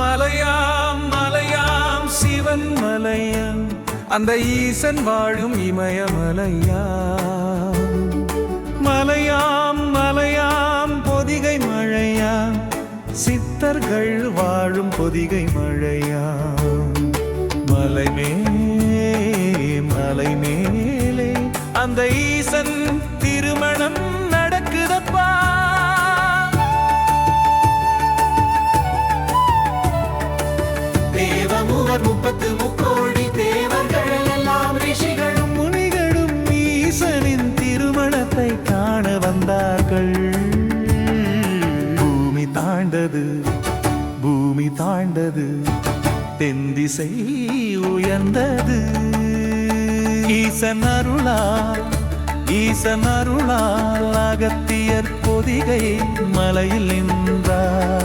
மலையாம் மலையாம் சிவன் மலையாம். அந்த ஈசன் வாழும் இமயமலையாம். மலையாம் மலையாம் பொதிகை மழையாம். சித்தர்கள் வாழும் பொதிகை மழையாம். மலைமே மலை மேலே. அந்த ஈசன் திருமணம் திருமணத்தை காண வந்தார்கள். பூமி தாண்டது பூமி தாண்டது தென்திசை உயர்ந்தது. ஈசன் அருளால் ஈசன் அருளால் அகத்தியர் பொதிகை மலையில் நின்றார்.